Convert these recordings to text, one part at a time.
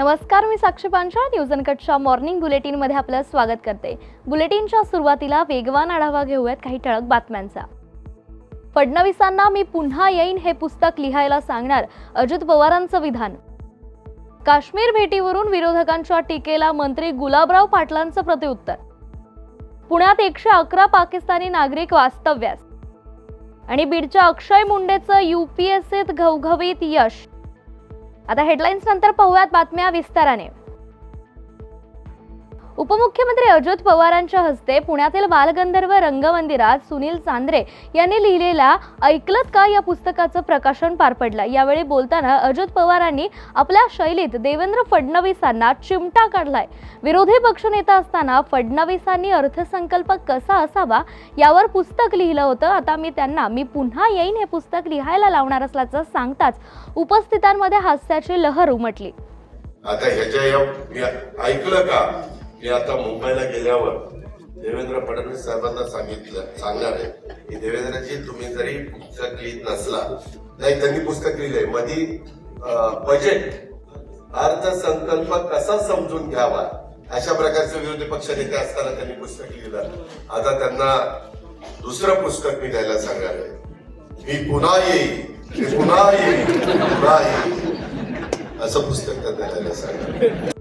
नमस्कार मी साक्षी पांचा news अनकटच्या morning बुलेटिनमध्ये आपलं स्वागत करते. बुलेटिनच्या सुरुवातीला वेगवान आढावा घेऊयात काही ठळक बातम्यांचा. फडणवीसांना मी पुन्हा येईन हे पुस्तक लिहायला सांगणार अजित पवारांचं विधान. काश्मीर भेटीवरून विरोधकांच्या टीकेला मंत्री गुलाबराव पाटलांचं प्रतिउत्तर पुण्यात एकशे अकरा पाकिस्तानी नागरिक वास्तव्यास. आणि बीडच्या अक्षय मुंडेचं युपीएससीत घवघवीत यश. आता हेडलाईन्स नंतर पाहूयात बातम्या विस्ताराने. उपमुख्यमंत्री अजित पवारांच्या हस्ते पुण्यातील बालगंधर्व रंगमंदिरात सुनील चांद्रे यांनी लिहिलेल्या ऐकलत का या पुस्तकाचं प्रकाशन पार पडलं? यावेळी बोलताना अजित पवारांनी आपल्या शैलीत देवेंद्र फडणवीसांना चिमटा काढलाय. विरोधी पक्षनेता असताना फडणवीसांनी अर्थसंकल्प कसा असावा यावर पुस्तक लिहिलं होतं. आता मी त्यांना मी पुन्हा येईन हे पुस्तक लिहायला लावणार असल्याचं सांगताच उपस्थितांमध्ये हास्याची लहर उमटली. आता ह्याच्या ऐकलं का? मी आता मुंबईला गेल्यावर देवेंद्र फडणवीस साहेबांना सांगितलं सांगणार आहे की देवेंद्रजी तुम्ही जरी पुस्तक लिहित नसला नाही त्यांनी पुस्तक लिहिलंय. मधी बजेट अर्थसंकल्प कसा समजून घ्यावा अशा प्रकारचे विरोधी पक्ष नेते असताना त्यांनी पुस्तक लिहिलं. आता त्यांना दुसरं पुस्तक मी द्यायला सांगणार आहे. मी पुन्हा येईल मी पुन्हा येईल पुन्हा येईल असं पुस्तक त्यांना द्यायला सांगणार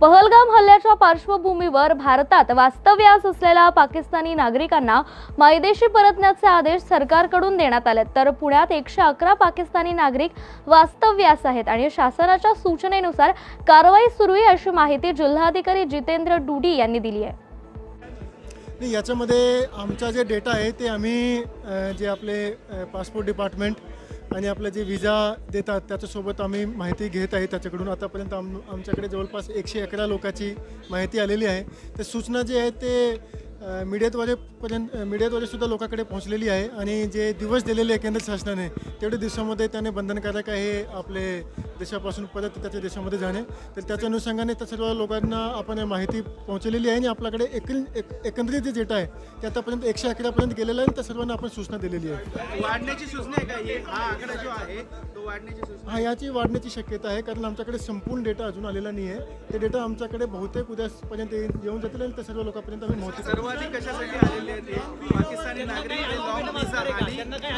पहलगाम हल्ल्याच्या पार्श्वभूमीवर भारतात वास्तव्यास असलेल्या पाकिस्तानी नागरिकांना मायदेशी परतण्याचे आदेश सरकारकडून देण्यात आले तर पुण्यात एकशे अकरा पाकिस्तानी नागरिक वास्तव्यास आहेत आणि शासनाच्या सूचनेनुसार कारवाई सुरू आहे अशी माहिती जिल्हाधिकारी जितेंद्र डुडी यांनी दिली आहे. याच्यामध्ये आमचा जे डेटा आहे ते आम्ही जे आपले पासपोर्ट डिपार्टमेंट आणि आपलं जे विजा देतात त्याच्यासोबत आम्ही माहिती घेत आहे. त्याच्याकडून आतापर्यंत आम आमच्याकडे जवळपास एकशे अकरा लोकाची माहिती आलेली आहे. तर सूचना जे आहे ते अ, मीडियाद्वारे पर्यंत अ, मीडियाद्वारे सुद्धा लोकांकडे पोहोचलेली आहे आणि जे दिवस दिलेले आहे केंद्र शासनाने तेवढे दिवसामध्ये त्याने बंधनकारक आहे आपले देशापासून परत त्याच्या देशामध्ये जाणे. तर त्याच्या अनुषंगाने त्या सर्व लोकांना आपण माहिती पोहोचलेली आहे आणि आपल्याकडे एक एकंदरीत जे डेटा आहे ते आतापर्यंत एकशे अकरापर्यंत गेलेलं आहे आणि त्या सर्वांना आपण सूचना दिलेली आहे. वाढण्याची सूचना आहे का? हे आकडा जो आहे तो वाढण्याची सूचना याची वाढण्याची शक्यता आहे कारण आमच्याकडे संपूर्ण डेटा अजून आलेला नाही आहे ते डेटा आमच्याकडे बहुतेक उद्यापर्यंत येऊन- जातील आणि त्या सर्व लोकांपर्यंत आम्ही माहिती सर्वाधिक कशासाठी आलेले आहेत हे? पाकिस्तानी नागरिक आणि लॉंग व्हिसा आणि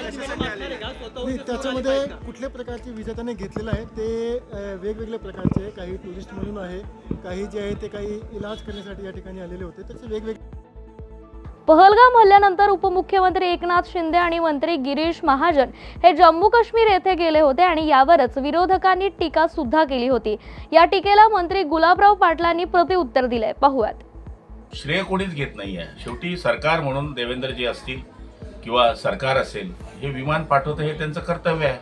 कशासाठी आलेले आहेत? नाही त्याच्यामध्ये कुठल्या प्रकारचे विजा त्याने घेतलेला आहे ते अ, वेगवेगळ्या प्रकारचे आहे. काही टुरिस्ट म्हणून आहे काही जे आहे ते काही इलाज करण्यासाठी या ठिकाणी आलेले होते त्याचे वेगवेगळे पहलगाम हल्ल्यानंतर उपमुख्यमंत्री एकनाथ शिंदे आणि मंत्री गिरीश महाजन हे जम्मू काश्मीर येथे गेले होते आणि यावरच विरोधकांनी टीका सुद्धा केली होती या टीकेला मंत्री गुलाबराव पाटलांनी प्रतिउत्तर दिलंय पाहूयात श्रेय कोणीच घेत नाही आहे शेवटी सरकार म्हणून देवेंद्रजी असतील किंवा सरकार असेल हे विमान पाठवतं हे त्यांचं कर्तव्य आहे.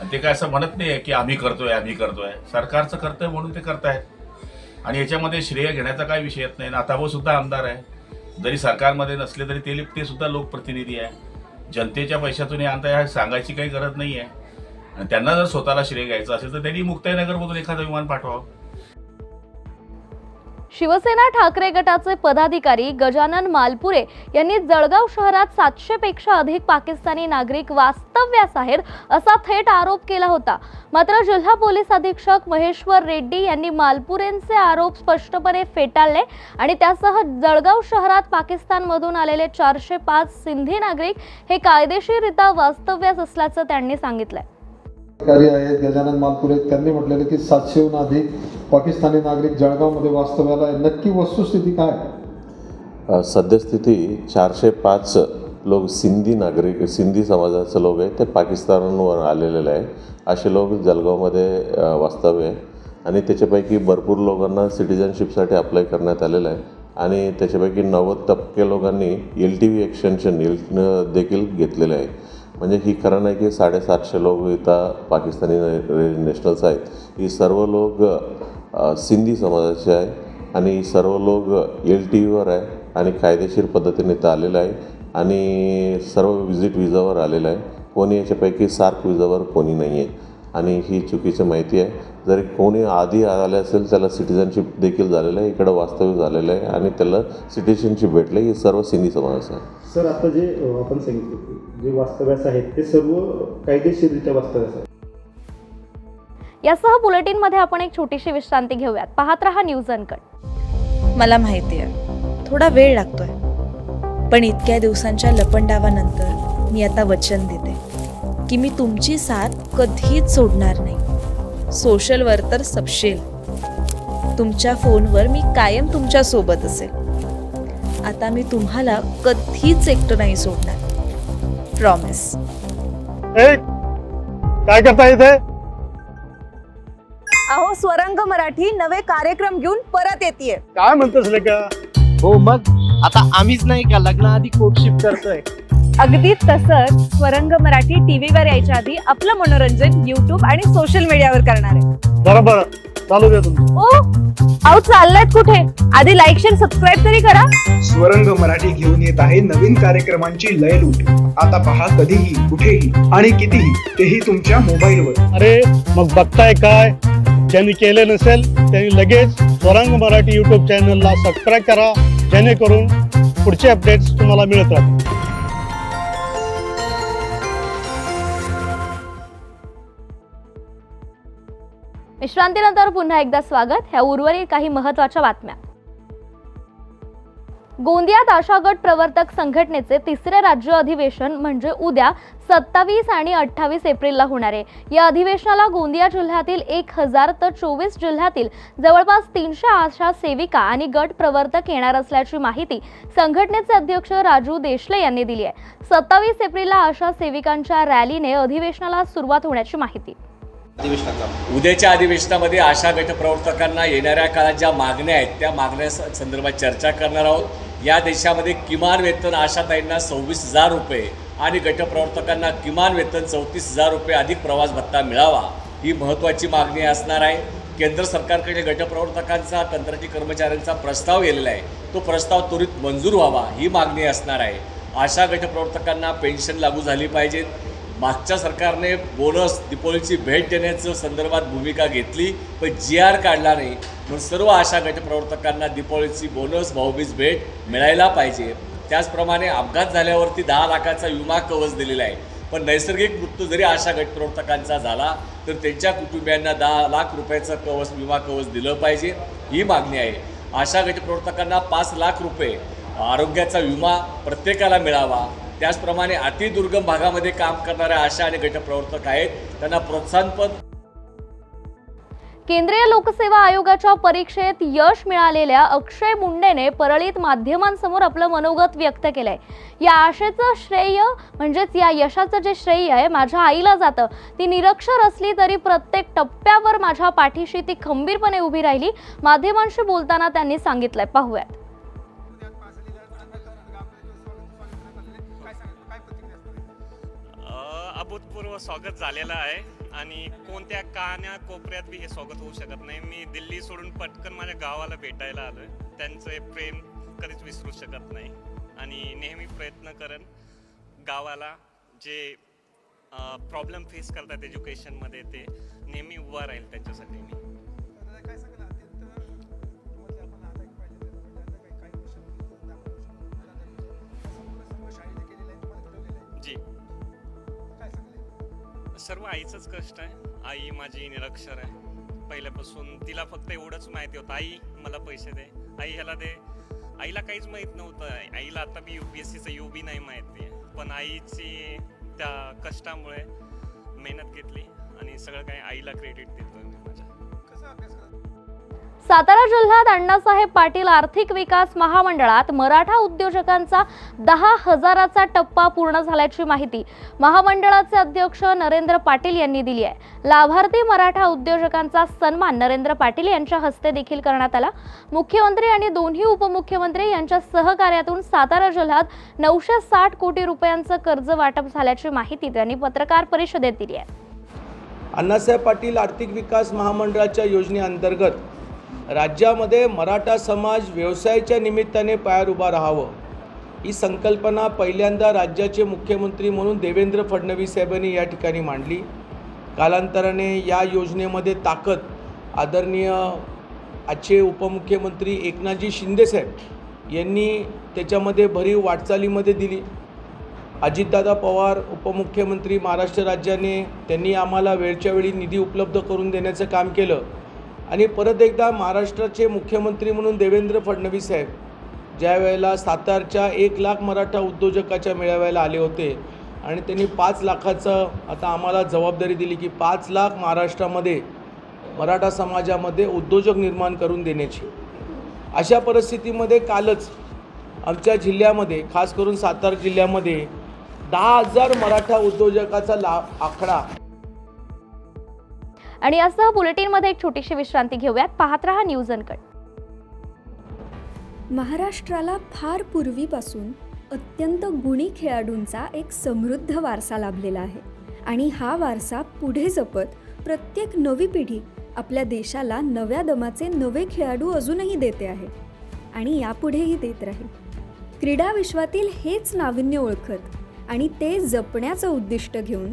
आणि ते काय असं म्हणत नाही आहे की आम्ही करतोय आम्ही करतोय. सरकारचं कर्तव्य म्हणून ते करतायत. आणि याच्यामध्ये श्रेय घेण्याचा काय विषय येत नाही. नाथाभाऊ सुद्धा आमदार आहे. जरी सरकारमध्ये नसले तरी ते ते सुद्धा लोकप्रतिनिधी आहे. जनतेच्या पैशातून हे आणता हे सांगायची काही गरज नाही आहे आणि त्यांना जर स्वतःला श्रेय घ्यायचं असेल तर त्यांनी मुक्ताईनगरमधून एखादं विमान पाठवावं. शिवसेना ठाकरे गटाचे पदाधिकारी गजानन मालपुरे यांनी जळगाव शहरात सातशे पेक्षा अधिक पाकिस्तानी नागरिक वास्तव्यास आहेत असा थेट आरोप केला होता. मात्र जिल्हा पोलीस अधीक्षक महेश्वर रेड्डी यांनी मालपुरेंचे आरोप स्पष्टपणे फेटाळले आणि त्यासह जळगाव शहरात पाकिस्तानमधून आलेले चारशे पाच सिंधी नागरिक हे कायदेशीररित्या वास्तव्यास असल्याचं त्यांनी सांगितलंय. अधिकारी आहेत गजानन मालपुरे त्यांनी म्हटलेलं की सातशेहून अधिक पाकिस्तानी नागरिक जळगावमध्ये वास्तव्याला आहे. नक्की वस्तुस्थिती काय? सद्यस्थिती चारशे पाच लोक सिंधी नागरिक सिंधी समाजाचे लोक आहेत. ते पाकिस्तानवर आलेले आहे असे लोक जळगावमध्ये वास्तव्य आहे. आणि त्याच्यापैकी भरपूर लोकांना सिटिझनशिपसाठी अप्लाय करण्यात आलेलं आहे. आणि त्याच्यापैकी नव्वद टक्के लोकांनी L T V extension L देखील घेतलेलं आहे. म्हणजे ही खरं नाही की साडेसातशे लोक इथं पाकिस्तानी नॅशनल्स आहेत. ही सर्व लोक सिंधी समाजाचे आहे आणि सर्व लोक एल टी व्हीवर आहे आणि कायदेशीर पद्धतीने तर आलेलं आहे आणि सर्व व्हिजिट विजावर आलेलं आहे. कोणी याच्यापैकी सार्क विजावर कोणी नाही आहे. आणि ही चुकीची माहिती आहे. जरी कोणी आधी आले असेल त्याला सिटिझनशिप देखील झालेलं आहे इकडं वास्तव्य झालेलं आहे आणि त्याला सिटिझनशिप भेटले हे सर्व सिंधी समाज आहे. सर आता जे आपण सांगितलं जे वास्तव्यास आहेत ते सर्व कायदेशीररित्या वास्तव्यास आहेत. यासह बुलेटिनमध्ये आपण एक छोटीशी विश्रांती घेऊयात. पाहत रहा न्यूज अनकट. मला माहिती आहे. थोडा वेळ लागतोय. पण इतक्या दिवसांच्या लपंडावानंतर मी आता वचन देते. की मी तुमची साथ कधीच सोडणार नाही. सोशलवर तर सपशेल. तुमच्या फोनवर मी कायम तुमच्यासोबत असेल. आता मी तुम्हाला कधीच एकटं नाही सोडणार. प्रॉमिस काय करता इथे? स्वरंग मराठी नवे कार्यक्रम घेऊन परत येते काय म्हणतोस का हो मग? आता आम्हीच नाही का लग्नाआधी कोर्टशिप करतोय? अगदी तसंच स्वरंग मराठी टीव्हीवर यायच्या आधी आपलं मनोरंजन युट्यूब आणि सोशल मीडियावर करणार आहे. बरं बरं. चालू दे तुमचं ओ अहो चाललात कुठे? आधी लाईक शेअर सबस्क्राईब तरी करा. स्वरंग मराठी घेऊन येत आहे नवीन कार्यक्रमांची लयलूट आता पहा कधीही कुठेही आणि कितीही तेही तुमच्या मोबाईलवर अरे मग बघताय काय? ज्यांनी केले नसेल त्यांनी लगेच स्वरंग मराठी युट्यूब चॅनलला सबस्क्राईब करा जेणेकरून पुढचे अपडेट्स तुम्हाला मिळत राहतील. विश्रांतीनंतर पुन्हा एकदा स्वागत. ह्या उर्वरित काही महत्त्वाच्या बातम्या. गोंदियात आशा गट प्रवर्तक संघटनेचे तिसरे राज्य अधिवेशन म्हणजे उद्या सत्तावीस आणि अठ्ठावीस एप्रिलला होणार आहे. या अधिवेशनाला गोंदिया जिल्ह्यातील एक हजार तर चोवीस जिल्ह्यातील जवळपास तीनशे आशा सेविका आणि गट प्रवर्तक येणार असल्याची माहिती संघटनेचे अध्यक्ष राजू देशले यांनी दिली आहे. सत्तावीस एप्रिलला आशा सेविकांच्या रॅलीने अधिवेशनाला सुरुवात होण्याची माहिती. उद्याच्या अधिवेशनामध्ये आशा गटप्रवर्तकांना येणाऱ्या काळात ज्या मागण्या आहेत त्या मागण्या संदर्भात चर्चा करणार आहोत. या देशामध्ये किमान वेतन आशाताईंना सव्वीस हजार रुपये आणि गटप्रवर्तकांना किमान वेतन चौतीस हजार रुपये अधिक प्रवास भत्ता मिळावा ही महत्त्वाची मागणी असणार आहे. केंद्र सरकारकडे गटप्रवर्तकांचा कंत्राटी कर्मचाऱ्यांचा प्रस्ताव गेलेला आहे. तो प्रस्ताव त्वरित मंजूर व्हावा ही मागणी असणार आहे. आशा गटप्रवर्तकांना पेन्शन लागू झाली पाहिजेत. मागच्या सरकारने बोनस दीपावलीची भेट देण्याचं संदर्भात भूमिका घेतली पण जी आर काढला नाही. म्हणून सर्व आशा गटप्रवर्तकांना दिपोळीची बोनस भाऊबीज भेट मिळायला पाहिजे. त्याचप्रमाणे अपघात झाल्यावरती दहा लाखाचा विमा कवच दिलेला आहे. पण नैसर्गिक मृत्यू जरी आशा गटप्रवर्तकांचा झाला तर त्यांच्या कुटुंबियांना दहा लाख रुपयाचं कवच विमा कवच दिलं पाहिजे ही मागणी आहे. आशा गटप्रवर्तकांना पाच लाख रुपये आरोग्याचा विमा प्रत्येकाला मिळावा. त्याचप्रमाणे अतिदुर्गम भागामध्ये काम करणाऱ्या आशा आणि गटप्रवर्तक आहेत. त्यांना प्रोत्साहनपद केंद्रीय लोकसेवा आयोगाच्या परीक्षेत यश मिळालेल्या अक्षय मुंडेने परळीत माध्यमांसमोर आपलं मनोगत व्यक्त केलंय. या आशेचं श्रेय म्हणजेच या यशाचं जे श्रेय आहे माझ्या आईला जातं. ती निरक्षर असली तरी प्रत्येक टप्प्यावर माझ्या पाठीशी ती खंबीरपणे उभी राहिली. माध्यमांशी बोलताना त्यांनी सांगितलंय. पाहूयात. अभूतपूर्व स्वागत झालेलं आहे आणि कोणत्या कान्या कोपऱ्यात बी हे स्वागत होऊ शकत नाही. मी दिल्ली सोडून पटकन माझ्या गावाला भेटायला आलोय. त्यांचं हे प्रेम कधीच विसरू शकत नाही. आणि नेहमी प्रयत्न करेन गावाला जे प्रॉब्लेम फेस करतात एज्युकेशनमध्ये ते नेहमी उभा राहील त्यांच्यासाठी मी. सर्व आईचंच कष्ट आहे. आई माझी निरक्षर आहे. पहिल्यापासून तिला फक्त एवढंच माहिती होतं आई मला पैसे दे. आई ह्याला दे. आईला काहीच माहीत नव्हतं. आईला आता मी यू पी एस सीचं यू बी नाही माहिती पण आईची त्या कष्टामुळे मेहनत घेतली आणि सगळं काही आईला क्रेडिट देतोय सातारा जिल्ह्यात अण्णासाहेब पाटील आर्थिक विकास महामंडळात मराठा उद्योजकांचा दहा हजाराचा टप्पा पूर्ण झाल्याची माहिती महामंडळाचे अध्यक्ष नरेंद्र पाटील यांनी दिली आहे. लाभार्थी मराठा उद्योजकांचा सन्मान नरेंद्र पाटील यांच्या हस्ते देखील करण्यात आला. मुख्यमंत्री आणि दोन्ही उपमुख्यमंत्री यांच्या सहकार्यातून सातारा जिल्ह्यात नऊशे साठ कोटी रुपयांचं कर्ज वाटप झाल्याची माहिती त्यांनी पत्रकार परिषदेत दिली आहे. अण्णासाहेब पाटील आर्थिक विकास महामंडळाच्या योजनेअंतर्गत राज्यामध्ये मराठा समाज व्यवसायाच्या निमित्ताने पायावर उभा राहावं. ही संकल्पना पहिल्यांदा राज्याचे मुख्यमंत्री म्हणून देवेंद्र फडणवीस साहेबांनी या ठिकाणी मांडली. कालांतराने या योजनेमध्ये ताकद आदरणीय आजचे उपमुख्यमंत्री एकनाथजी शिंदेसाहेब यांनी त्याच्यामध्ये भरीव वाटचालीमध्ये दिली. अजितदादा पवार उपमुख्यमंत्री महाराष्ट्र राज्याने त्यांनी आम्हाला वेळच्या वेळी निधी उपलब्ध करून देण्याचं काम केलं. आणि परत एकदा महाराष्ट्राचे मुख्यमंत्री म्हणून देवेंद्र फडणवीस साहेब ज्या वेळेला सातारच्या एक लाख मराठा उद्योजकाच्या मेळाव्याला आले होते आणि त्यांनी पाच लाखाचं आता आम्हाला जबाबदारी दिली की पाच लाख महाराष्ट्रामध्ये मराठा समाजामध्ये उद्योजक निर्माण करून देण्याची. अशा परिस्थितीमध्ये कालच आमच्या जिल्ह्यामध्ये खास करून सातारा जिल्ह्यामध्ये दहा हजार मराठा उद्योजकाचा ला आकडा आणि यासह बुलेटिनमध्ये एक छोटीशी विश्रांती घेऊयात. पाहत रहा न्यूज अनकट महाराष्ट्राला फार पूर्वीपासून अत्यंत गुणी खेळाडूंचा एक समृद्ध वारसा लाभलेला आहे. आणि हा वारसा पुढे जपत प्रत्येक नवी पिढी आपल्या देशाला नव्या दमाचे नवे खेळाडू अजूनही देते आहे. आणि यापुढेही देत राहील. क्रीडा विश्वातील हेच नाविन्य ओळखत आणि ते जपण्याचं उद्दिष्ट घेऊन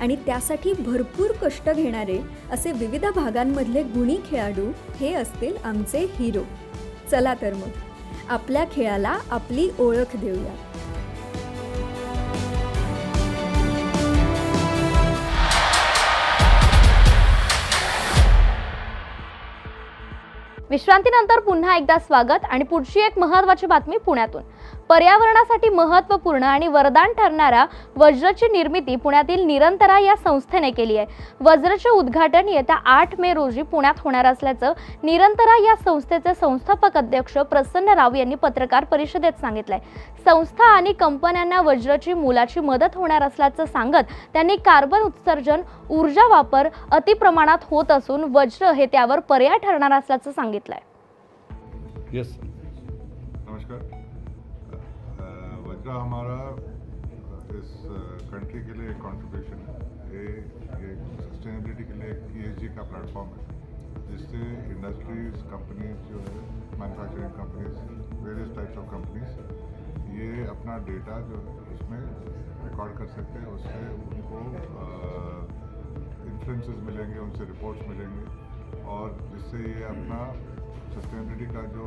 आणि त्यासाठी भरपूर कष्ट घेणारे असे विविध भागांमधले गुणी खेळाडू हे असतील आमचे हिरो. चला तर मग आपल्या खेळाला आपली ओळख देऊया. विश्रांतीनंतर पुन्हा एकदा स्वागत आणि पुढची एक महत्वाची बातमी पुण्यातून. पर्यावरणासाठी महत्त्वपूर्ण आणि वरदान ठरणाऱ्या वज्रची निर्मिती पुण्यातील निरंतरा या संस्थेने केली आहे. वज्रचे उद्घाटन येत्या आठ मे रोजी पुण्यात होणार असल्याचं निरंतरा या संस्थेचे संस्थापक अध्यक्ष प्रसन्न राव यांनी पत्रकार परिषदेत सांगितलंय. संस्था आणि कंपन्यांना वज्रची मोलाची मदत होणार असल्याचं सांगत त्यांनी कार्बन उत्सर्जन ऊर्जा वापर अतिप्रमाणात होत असून वज्र हे त्यावर पर्याय ठरणार असल्याचं सांगितलंय. यस नमस्कार. अ, वज्रा हमारा इस कंट्री के लिए एक कॉन्ट्रीब्यूशन है। ये ये सस्टेनेबिलिटी के लिए एक ई का प्लेटफॉर्म है, जिससे इंडस्ट्रीज़ कंपनीज़ जो है manufacturing companies various types of companies ये अपना डेटा जो है उसमें रिकॉर्ड कर सकते हैं। उससे उनको इन्फ्लुएंसेस मिलेंगे, उनसे रिपोर्ट्स मिलेंगे, और जिससे ये अपना सस्टेनेबिलिटी का जो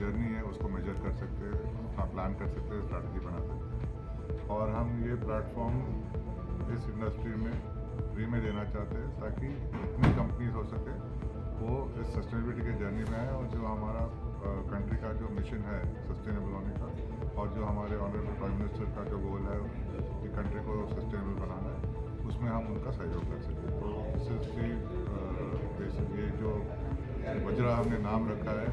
जर्नी है, उसको मेजर कर सकते हैं, अपना प्लान कर सकते हैं स्ट्रैटेजी बना सकते हैं। और हम ये प्लेटफॉर्म इस इंडस्ट्री में फ्री में देना चाहते हैं, ताकि जितनी कंपनीज़ हो सके, वो इस सस्टेनेबिलिटी के जर्नी में आए और जो हमारा कंट्री का जो मिशन है सस्टेनेबल होने का, और जो हमारे ऑनरेबल प्राइम मिनिस्टर का जो गोल है, कि कंट्री को सस्टेनेबल बनाना है, उसमें हम उनका सहयोग कर सकते हैं तो दी ये जो वज्रा हमने नाम रखा है।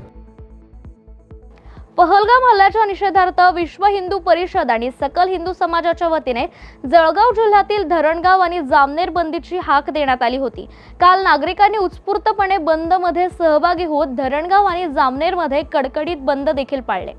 पहलगाम हल्ल्याच्या निषेधार्थ विश्व हिंदू परिषद आणि सकल हिंदू समाजाच्या वतीने जळगाव जिल्ह्यातील धरणगाव आणि जामनेर बंदीची हाक देण्यात आली होती. काल नागरिकांनी उत्स्फूर्तपणे बंदमध्ये सहभागी होत धरणगाव आणि जामनेरमध्ये कडकडीत बंद देखील पाळले.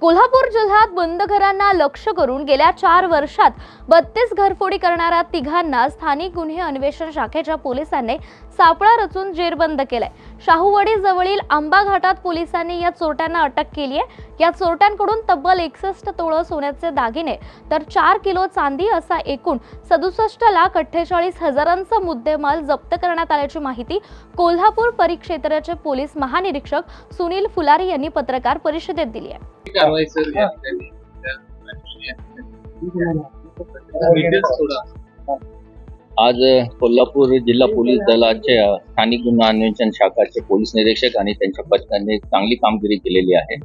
कोल्हापूर जिल्ह्यात बंद घरांना लक्ष करून गेल्या चार वर्षात बत्तीस घरफोडी करणाऱ्या तिघांना स्थानिक गुन्हे अन्वेषण शाखेच्या पोलिसांनी सापळा रचून जेरबंद केलाय. शाहूवाडी जवळील आंबा घाटात पोलिसांनी या चोरट्यांना अटक केली आहे या चोरट्यांकडून तब्बल एकसष्ट तोळं सोन्याचे दागिने तर चार किलो चांदी असा एकूण सदुसष्ट लाख अठ्ठेचाळीस हजारांचा मुद्देमाल जप्त करण्यात आल्याची माहिती कोल्हापूर परिक्षेत्राचे पोलीस महानिरीक्षक सुनील फुलारी यांनी पत्रकार परिषदेत दिली आहे. कारवाई सर आज कोल्हापूर जिल्हा पोलीस दलाच्या स्थानिक गुन्हा अन्वेषण शाखाचे पोलीस निरीक्षक आणि त्यांच्या पथकाने चांगली कामगिरी केलेली आहे.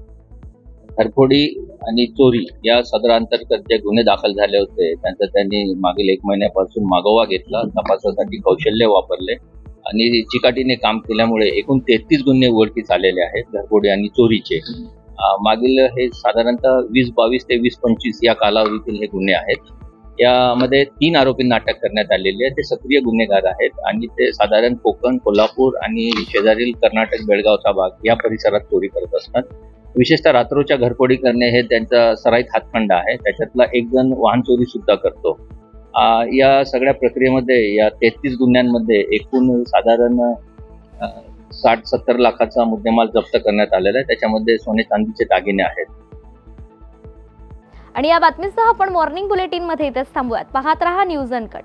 घरफोडी आणि चोरी या सदरांतर्गत जे गुन्हे दाखल झाले होते त्यांचा त्यांनी मागील एक महिन्यापासून मागोवा घेतला तपासासाठी कौशल्य वापरले आणि चिकाटीने काम केल्यामुळे एकूण तेहतीस गुन्हे उघडकीस आलेले आहेत घरफोडी आणि चोरीचे. मागील हे साधारणतः वीस बावीस ते वीस पंचवीस या कालावधीतील हे गुन्हे आहेत. यामध्ये तीन आरोपींना अटक करण्यात आलेली आहे. ते सक्रिय गुन्हेगार आहेत आणि ते साधारण कोकण कोल्हापूर आणि शेजारील कर्नाटक बेळगावचा भाग या परिसरात चोरी करत असतात. विशेषतः रात्रोच्या घरफोडी करणे हे त्यांचा सराईत हातखंडा आहे. त्याच्यातला एक जण वाहन चोरी सुद्धा करतो. या सगळ्या प्रक्रियेमध्ये या तेहतीस गुन्ह्यांमध्ये एकूण साधारण साठ सत्तर लाखाचा मुद्देमाल जप्त करण्यात आलेला आहे. त्याच्यामध्ये सोने चांदीचे दागिने आहेत. आणि या बातमीसह आपण मॉर्निंग बुलेटिनमध्ये इथेच थांबूयात. पाहत रहा न्यूज अनकट